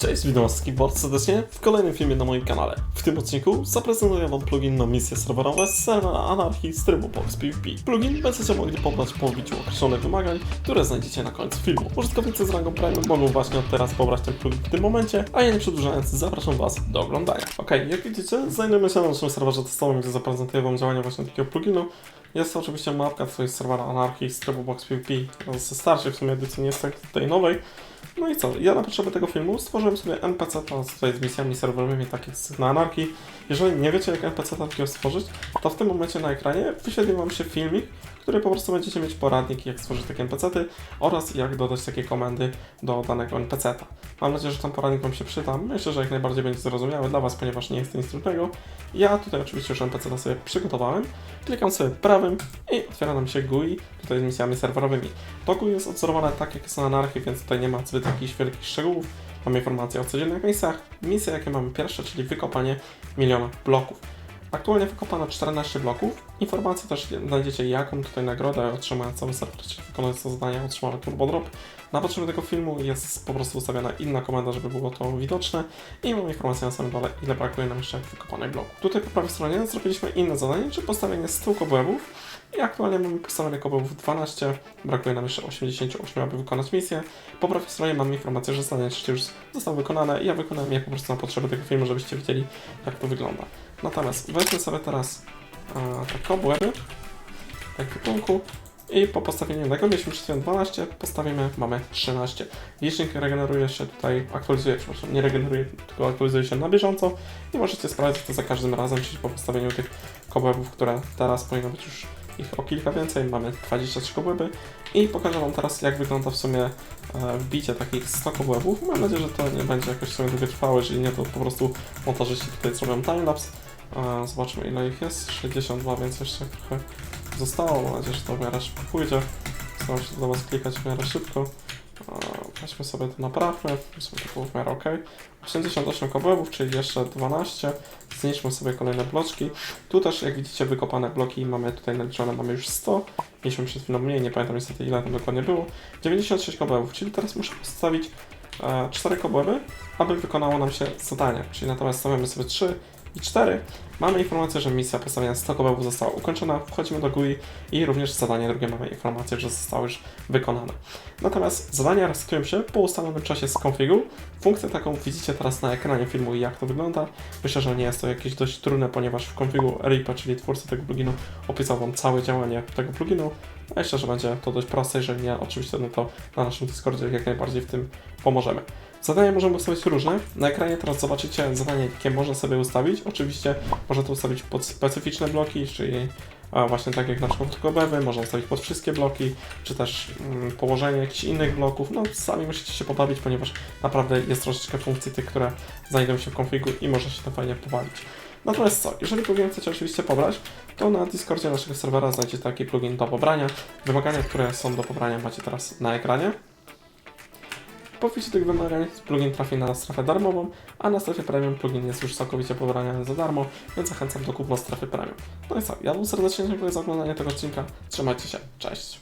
Cześć, witam was bardzo serdecznie w kolejnym filmie na moim kanale. W tym odcinku zaprezentuję wam plugin na misje serwerowe z serwera Anarchy z trybu Box PvP. Plugin będziecie mogli pobrać po wbiciu określonych wymagań, które znajdziecie na końcu filmu. Użytkownicy z rangą Premium mogą właśnie od teraz pobrać ten plugin w tym momencie, a ja nie przedłużając zapraszam was do oglądania. Ok, jak widzicie znajdujemy się na naszym serwerze testowym, gdzie zaprezentuję wam działanie właśnie takiego pluginu. Jest to oczywiście mapka z serwera Anarchy z Box PvP, ze starszej w sumie edycji, nie jest tak tej nowej. No i co? Ja na potrzeby tego filmu stworzyłem sobie NPC to tutaj z misjami serwerowymi, takich na anarchii. Jeżeli nie wiecie, jak NPC takiego stworzyć, to w tym momencie na ekranie wyświetli Wam się filmik, który po prostu będziecie mieć poradnik, jak stworzyć takie NPC-ty oraz jak dodać takie komendy do danego NPC-ta. Mam nadzieję, że ten poradnik Wam się przyda. Myślę, że jak najbardziej będzie zrozumiały dla Was, ponieważ nie jest to nic trudnego. Ja tutaj oczywiście już NPC-ta sobie przygotowałem. Klikam sobie i otwiera nam się GUI, tutaj z misjami serwerowymi. To GUI jest odzorowane tak, jak jest na anarchii, więc tutaj nie ma zbyt jakichś wielkich szczegółów. Mamy informacje o codziennych misjach. Misje, jakie mamy pierwsze, czyli wykopanie miliona bloków. Aktualnie wykopano 14 bloków. Informacje też znajdziecie, jaką tutaj nagrodę otrzymuje cały serwer, czyli zadanie otrzymamy Turbo Drop. Na potrzeby tego filmu jest po prostu ustawiona inna komenda, żeby było to widoczne i mamy informację na samym dole, ile brakuje nam jeszcze wykopanych bloków. Tutaj po prawej stronie zrobiliśmy inne zadanie, czyli postawienie 100 kobłębów i aktualnie mamy postawione kobłębów 12, brakuje nam jeszcze 88, aby wykonać misję. Po prawej stronie mamy informację, że zadanie już zostało wykonane i ja wykonałem je po prostu na potrzeby tego filmu, żebyście widzieli, jak to wygląda. Natomiast weźmy sobie teraz e, te kobłęby, tak w punku i po postawieniu jednego mieliśmy przed chwilą 12, postawimy, mamy 13. Licznik regeneruje się tutaj, aktualizuje, przepraszam, nie regeneruje, tylko aktualizuje się na bieżąco i możecie sprawdzić to za każdym razem, czyli po postawieniu tych kobłębów, które teraz powinno być już ich o kilka więcej, mamy 23 kobłęby i pokażę Wam teraz jak wygląda w sumie e, wbicie takich 100 kobłębów. Mam nadzieję, że to nie będzie jakoś w sumie długo trwało, jeżeli nie to po prostu montażyści tutaj zrobią timelapse. E, Zobaczmy ile ich jest, 62, więc jeszcze trochę zostało, mam nadzieję, że to w miarę szybko pójdzie. Staram się do Was klikać w miarę szybko. E, Weźmy sobie to naprawmy, sobie to było w miarę ok. 88 kobłębów, czyli jeszcze 12. Zniszczmy sobie kolejne bloczki. Tu też, jak widzicie, wykopane bloki mamy tutaj naliczone, mamy już 100. Mieliśmy przed chwilą mniej, nie pamiętam niestety ile tam dokładnie było. 96 kobłębów, czyli teraz muszę postawić e, 4 kobłęby, aby wykonało nam się zadanie. Czyli natomiast stawiamy sobie 3 i 4. Mamy informację, że misja postawienia 100 kobłębów została ukończona. Wchodzimy do GUI i również zadanie drugie mamy informację, że zostało już wykonane. Natomiast zadania rejestrują się po ustalonym czasie z konfigu. Funkcję taką widzicie teraz na ekranie filmu jak to wygląda. Myślę, że nie jest to jakieś dość trudne, ponieważ w konfigu Reaper, czyli twórcy tego pluginu, opisał Wam całe działanie tego pluginu. A myślę, że będzie to dość proste, jeżeli nie, oczywiście no to na naszym Discordzie jak najbardziej w tym pomożemy. Zadania możemy ustawić różne. Na ekranie teraz zobaczycie zadanie, jakie można sobie ustawić. Oczywiście można to ustawić pod specyficzne bloki, czyli a właśnie tak jak na przykład kobewy, można ustawić pod wszystkie bloki, czy też mm, położenie jakichś innych bloków. No sami musicie się pobawić, ponieważ naprawdę jest troszeczkę funkcji tych, które znajdują się w konfigu i można się tam fajnie pobawić. Natomiast co, jeżeli plugin chcecie oczywiście pobrać, to na Discordzie naszego serwera znajdziecie taki plugin do pobrania. Wymagania, które są do pobrania macie teraz na ekranie. Po wpisie tych wymagań plugin trafi na strefę darmową, a na strefie premium plugin jest już całkowicie pobrany za darmo, więc zachęcam do kupna strefy premium. No i co, ja wam serdecznie dziękuję za oglądanie tego odcinka, trzymajcie się, cześć!